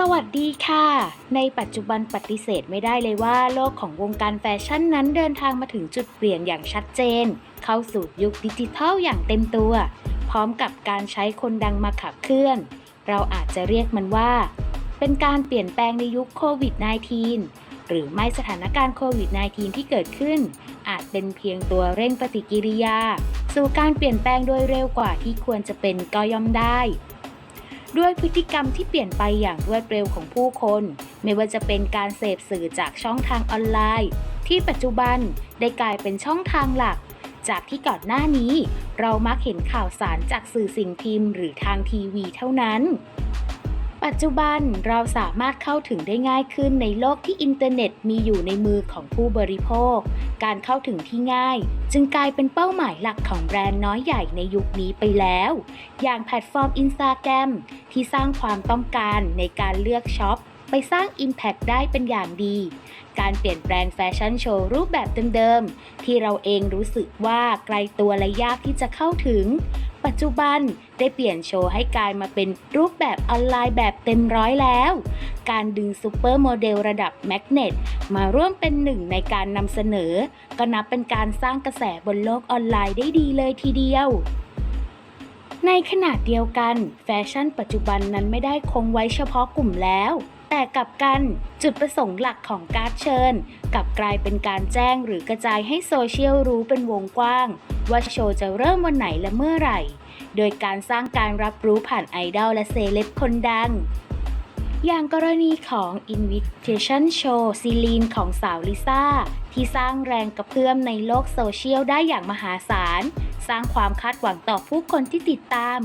สวัสดีค่ะ ในปัจจุบันปฏิเสธไม่ได้เลยว่าโลกของวงการแฟชั่นนั้นเดินทางมาถึงจุดเปลี่ยนอย่างชัดเจน เข้าสู่ยุคดิจิทัลอย่างเต็มตัว พร้อมกับการใช้คนดังมาขับเคลื่อน เราอาจจะเรียกมันว่า เป็นการเปลี่ยนแปลงในยุคโควิด -19 หรือไม่สถานการณ์โควิด -19 ที่เกิดขึ้น อาจเป็นเพียงตัวเร่งปฏิกิริยา สู่การเปลี่ยนแปลงโดยเร็วกว่าที่ควรจะเป็นก็ย่อมได้ ด้วยพฤติกรรมที่เปลี่ยนไปอย่างรวดเร็วของผู้คน ไม่ว่าจะเป็นการเสพสื่อจากช่องทางออนไลน์ ที่ปัจจุบันได้กลายเป็นช่องทางหลัก จากที่ก่อนหน้านี้ เรามักเห็นข่าวสารจากสื่อสิ่งพิมพ์ หรือทางทีวีเท่านั้น ปัจจุบันเราสามารถเข้าถึงได้ง่ายขึ้นในโลกที่อินเทอร์เน็ตมีอยู่ในมือของผู้บริโภค การเข้าถึงที่ง่าย จึงกลายเป็นเป้าหมายหลักของแบรนด์น้อยใหญ่ในยุคนี้ไปแล้ว อย่างแพลตฟอร์ม Instagram ที่สร้างความต้องการในการเลือกช็อปไปสร้าง Impact ได้เป็นอย่างดี การเปลี่ยนแปลงแฟชั่นโชว์รูปแบบเดิมๆ ที่เราเองรู้สึกว่าไกลตัวและยากที่จะเข้าถึง ปัจจุบันได้เปลี่ยนโชว์ให้กลายมาเป็นรูปแบบออนไลน์แบบเต็มร้อยแล้ว การดึงซูเปอร์โมเดลระดับแมกเนตมาร่วมเป็นหนึ่งในการนำเสนอ ก็นับเป็นการสร้างกระแสบนโลกออนไลน์ได้ดีเลยทีเดียวในขณะเดียวกัน แฟชั่นปัจจุบันนั้นไม่ได้คงไว้เฉพาะกลุ่มแล้ว แต่กลับกันจุดประสงค์หลักของการเชิญกลับกลายเป็นการแจ้งหรือกระจายให้โซเชียลรู้เป็นวงกว้าง ว่าโชว์จะเริ่มวันไหนและเมื่อไหร่ โดยการสร้างการรับรู้ผ่านไอดอลและเซเลบคนดัง อย่างกรณีของ Invitation Show ซีลีนของสาวลิซ่า ที่สร้างแรงกระเพื่อมในโลกโซเชียลได้อย่างมหาศาล สร้างความคาดหวังต่อผู้คนที่ติดตาม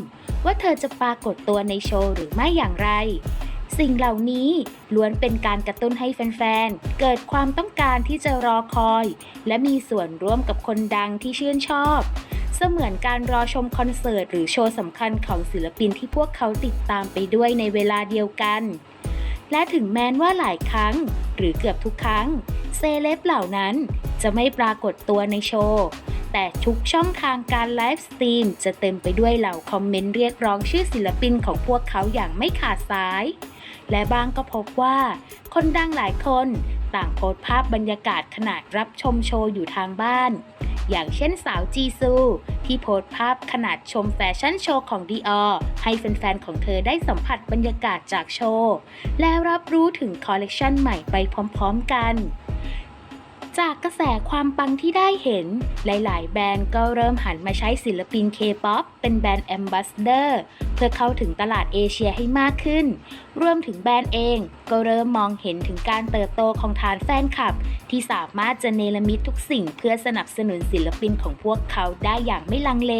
ว่าเธอจะปรากฏตัวในโชว์หรือไม่อย่างไร สิ่งเหล่านี้ล้วนเป็นการกระตุ้นให้แฟนๆ เกิดความต้องการที่จะรอคอย และมีส่วนร่วมกับคนดังที่ชื่นชอบ เสมือนการรอชมคอนเสิร์ตหรือโชว์สำคัญของศิลปินที่พวกเขาติดตามไปด้วยในเวลาเดียวกัน และถึงแม้นว่าหลายครั้ง หรือเกือบทุกครั้ง เซเลบเหล่านั้นจะไม่ปรากฏตัวในโชว์แต่ทุกช่องทางการไลฟ์สตรีมจะเต็มไปด้วยเหล่าคอมเมนต์เรียกร้องชื่อศิลปินของพวกเขาอย่างไม่ขาดสาย และบางก็พบว่า คนดังหลายคนต่างโพสภาพบรรยากาศขณะรับชมโชว์อยู่ทางบ้าน อย่างเช่นสาวจีซู ที่โพสภาพขนาดชมแฟชั่นโชว์ของดีออให้แฟนๆ ของเธอได้สัมผัสบรรยากาศจากโชว์ และรับรู้ถึงคอลเลกชันใหม่ไปพร้อมๆกันจากกระแสความปังที่ได้เห็น หลาย ๆ แบรนด์ก็เริ่มหันมาใช้ศิลปิน K-POP เป็นแบรนด์แอมบ s สเดอร์ พื่อเข้าถึงตลาดเอเชียให้มากขึ้น รวมถึงแบรนด์เองก็เริ่มมองเห็นถึงการเติบโตของฐานแฟนคลับ ที่สามารถจะเนรมิตทุกสิ่งเพื่อสนับสนุนศิลปินของพวกเขาได้อย่างไม่ลังเล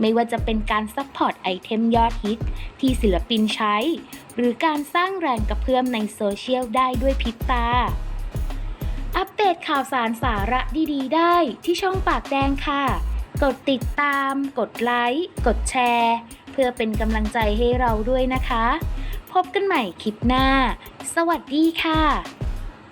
ไม่ว่าจะเป็นการซัพพอร์ตไอเทมยอดฮิตที่ศิลปินใช้ หรือการสร้างแรงกระเพื่อมในโซเชียลได้ด้วยพริบตาอัปเดตข่าวสารสาระดีๆ ได้ที่ช่องปากแดงค่ะ กดติดตาม กดไลค์ กดแชร์ เพื่อเป็นกำลังใจให้เราด้วยนะคะ พบกันใหม่คลิปหน้า สวัสดีค่ะ